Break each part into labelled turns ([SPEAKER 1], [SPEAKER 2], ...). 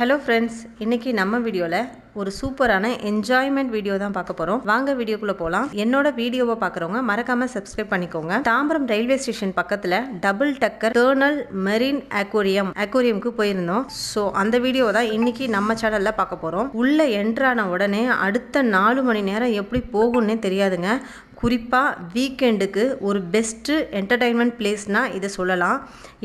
[SPEAKER 1] Hello friends இன்றைக்கி நம்ம வீடியோவில் ஒரு சூப்பரான என்ஜாய்மெண்ட் வீடியோ தான் பார்க்க போகிறோம் வாங்க வீடியோக்குள்ளே போகலாம் என்னோட வீடியோவை பார்க்குறவங்க மறக்காமல் சப்ஸ்கிரைப் பண்ணிக்கோங்க. தாம்பரம் ரயில்வே ஸ்டேஷன் பக்கத்தில் double decker tunnel marine aquarium அக்வேரியம்க்கு போயிருந்தோம். ஸோ அந்த வீடியோ தான் இன்னைக்கு நம்ம சேனலில் பார்க்க போகிறோம் உள்ளே என்ட்ரான உடனே அடுத்த நாலு மணி நேரம் எப்படி போகும்னே தெரியாதுங்க. குறிப்பாக வீக்கெண்டுக்கு ஒரு பெஸ்ட்டு என்டர்டைன்மெண்ட் பிளேஸ்னால் இதை சொல்லலாம்.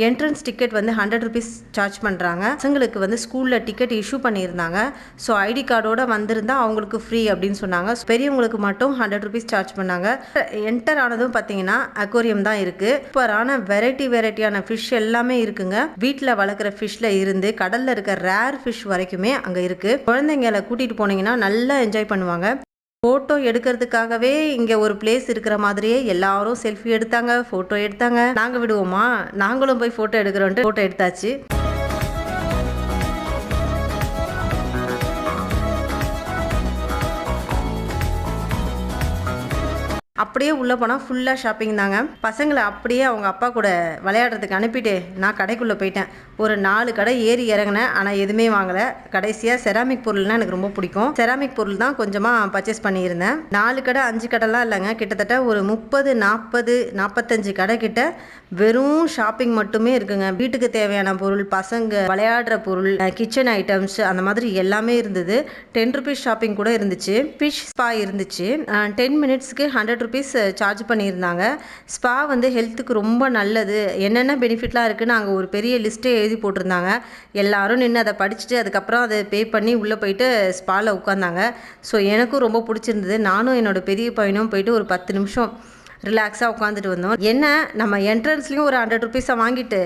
[SPEAKER 1] என்ட்ரன்ஸ் டிக்கெட் வந்து ஹண்ட்ரட் ருபீஸ் சார்ஜ் பண்ணுறாங்க பசங்களுக்கு வந்து ஸ்கூலில் டிக்கெட் இஷ்யூ பண்ணியிருந்தாங்க. ஸோ ஐடி கார்டோட வந்திருந்தால் அவங்களுக்கு ஃப்ரீ அப்படின்னு சொன்னாங்க. பெரியவங்களுக்கு மட்டும் ஹண்ட்ரட் ருபீஸ் சார்ஜ் பண்ணாங்க. என்டர் ஆனதும் பார்த்தீங்கன்னா அக்வேரியம் தான் இருக்குது சூப்பரான வெரைட்டி வெரைட்டியான ஃபிஷ் எல்லாமே இருக்குங்க. வீட்டில் வளர்க்குற ஃபிஷ்ஷில் இருந்து கடலில் இருக்க ரேர் ஃபிஷ் வரைக்குமே அங்கே இருக்குது குழந்தைங்களை கூட்டிகிட்டு போனீங்கன்னா நல்லா என்ஜாய் பண்ணுவாங்க. ஃபோட்டோ எடுக்கிறதுக்காகவே இங்கே ஒரு பிளேஸ் இருக்கிற மாதிரியே எல்லாரும் செல்ஃபி எடுத்தாங்க ஃபோட்டோ எடுத்தாங்க. நாங்கள் விடுவோமா? நாங்களும் போய் ஃபோட்டோ எடுக்கிறோன்ட்டு ஃபோட்டோ எடுத்தாச்சு. அப்படியே உள்ளே போனால் ஃபுல்லாக ஷாப்பிங் தாங்க. பசங்களை அப்படியே அவங்க அப்பா கூட விளையாடுறதுக்கு அனுப்பிட்டு நான் கடைக்குள்ளே போயிட்டேன். ஒரு நாலு கடை ஏறி இறங்கினேன். ஆனால் எதுவுமே வாங்கலை. கடைசியாக செராமிக் பொருள்னா எனக்கு ரொம்ப பிடிக்கும். செராமிக் பொருள் தான் கொஞ்சமாக பர்ச்சேஸ் பண்ணியிருந்தேன். நாலு கடை அஞ்சு கடைலாம் இல்லைங்க. கிட்டத்தட்ட ஒரு முப்பது நாற்பது நாற்பத்தஞ்சு கடை கிட்ட வெறும் ஷாப்பிங் மட்டுமே இருக்குங்க. வீட்டுக்கு தேவையான பொருள் பசங்க விளையாடுற பொருள் கிச்சன் ஐட்டம்ஸ் அந்த மாதிரி எல்லாமே இருந்தது. டென் ருபீஸ் ஷாப்பிங் கூட இருந்துச்சு. ஃபிஷ் ஸ்பா இருந்துச்சு. டென் மினிட்ஸ்க்கு ஹண்ட்ரட் ருபீஸ் சார்ஜ் பண்ணியிருந்தாங்க. ஸ்பா வந்து ஹெல்த்துக்கு ரொம்ப நல்லது. என்னென்ன பெனிஃபிட்லாம் இருக்குதுன்னு அங்கே ஒரு பெரிய லிஸ்ட்டே எழுதி போட்டிருந்தாங்க. எல்லாரும் நின்று அதை படிச்சுட்டு அதுக்கப்புறம் அதை பே பண்ணி உள்ளே போயிட்டு ஸ்பாவில் உட்காந்தாங்க ஸோ எனக்கும் ரொம்ப பிடிச்சிருந்தது. நானும் என்னோட பெரிய பையனும் போயிட்டு ஒரு பத்து நிமிஷம் ரிலாக்ஸாக உட்காந்துட்டு வந்தோம். என்ன நம்ம என்ட்ரன்ஸ்லேயும் ஒரு ஹண்ட்ரட் ருபீஸை வாங்கிட்டு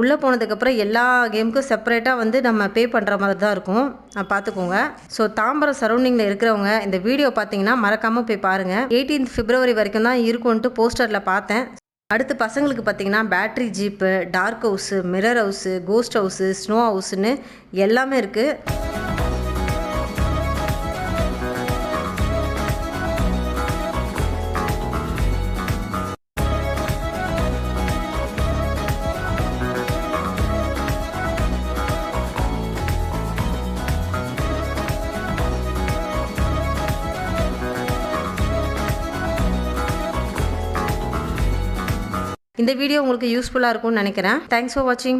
[SPEAKER 1] உள்ளே போனதுக்கப்புறம் எல்லா கேமுக்கும் செப்பரேட்டாக வந்து நம்ம பே பண்ணுற மாதிரி தான் இருக்கும். பார்த்துக்கோங்க ஸோ தாம்பரம் சரௌண்டிங்கில் இருக்கிறவங்க இந்த வீடியோ பார்த்தீங்கன்னா மறக்காமல் போய் பாருங்கள் 18th பிப்ரவரி வரைக்கும் தான் இருக்கும்ன்ட்டு போஸ்டரில் பார்த்தேன். அடுத்து பசங்களுக்கு பார்த்தீங்கன்னா battery jeep dark house mirror house ghost house snow ஹவுஸுன்னு எல்லாமே இருக்குது இந்த வீடியோ உங்களுக்கு யூஸ்ஃபுல்லாக இருக்கும்னு நினைக்கிறேன். தேங்க்ஸ் ஃபார் வாட்சிங்